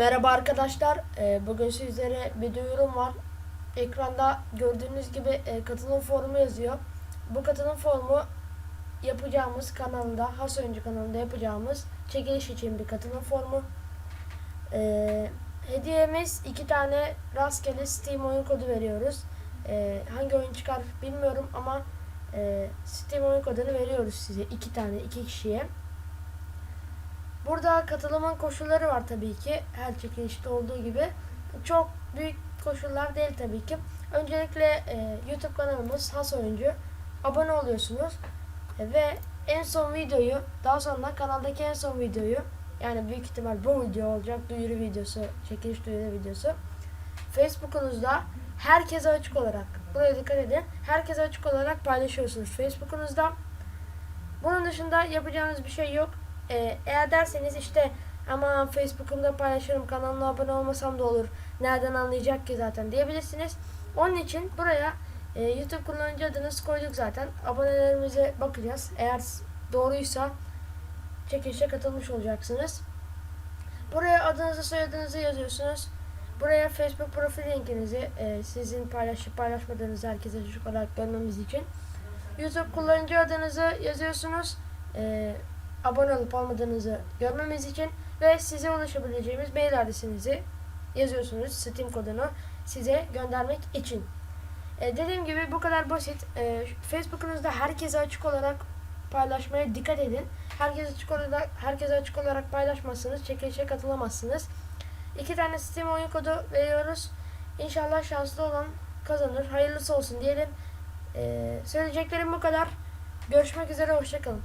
Arkadaşlar e, bugün sizlere bir duyurum var. Ekranda gördüğünüz gibi e, katılım formu yazıyor. Bu katılım formu yapacağımız kanalda, Has Oyuncu kanalında yapacağımız çekiliş için bir katılım formu. E, hediyemiz iki tane rastgele Steam oyun kodu veriyoruz. E, hangi oyun çıkar bilmiyorum ama e, Steam oyun kodunu veriyoruz size iki tane iki kişiye. Burada katılımın koşulları var tabii ki. Her çekilişte olduğu gibi. Çok büyük koşullar değil tabii ki. Öncelikle e, YouTube kanalımız Has Oyuncu. Abone oluyorsunuz. E, ve en son videoyu, daha sonra kanaldaki en son videoyu, yani büyük ihtimal bu video olacak, duyuru videosu, çekiliş duyuru videosu. Facebook'unuzda herkese açık olarak, buraya dikkat edin, herkese açık olarak paylaşıyorsunuz Facebook'unuzda. Bunun dışında yapacağınız bir şey yok. Ee, eğer derseniz işte ama Facebook'umda paylaşırım kanalıma abone olmasam da olur. Nereden anlayacak ki zaten diyebilirsiniz. Onun için buraya e, YouTube kullanıcı adınızı koyduk zaten. Abonelerimize bakacağız. Eğer doğruysa çekilişe katılmış olacaksınız. Buraya adınızı soyadınızı yazıyorsunuz. Buraya Facebook profil linkinizi e, sizin paylaşıp paylaşmadığınızı herkese açık olarak görmemiz için. YouTube kullanıcı adınızı yazıyorsunuz. E, abone olup olmadığınızı görmemiz için ve size ulaşabileceğimiz mail adresinizi yazıyorsunuz. Steam kodunu size göndermek için. E, dediğim gibi bu kadar basit. E, Facebook'unuzda herkese açık olarak paylaşmaya dikkat edin. Herkese açık olarak herkese açık olarak paylaşmazsanız çekilişe katılamazsınız. İki tane Steam oyun kodu veriyoruz. İnşallah şanslı olan kazanır. Hayırlısı olsun diyelim. E, söyleyeceklerim bu kadar. Görüşmek üzere. Hoşçakalın.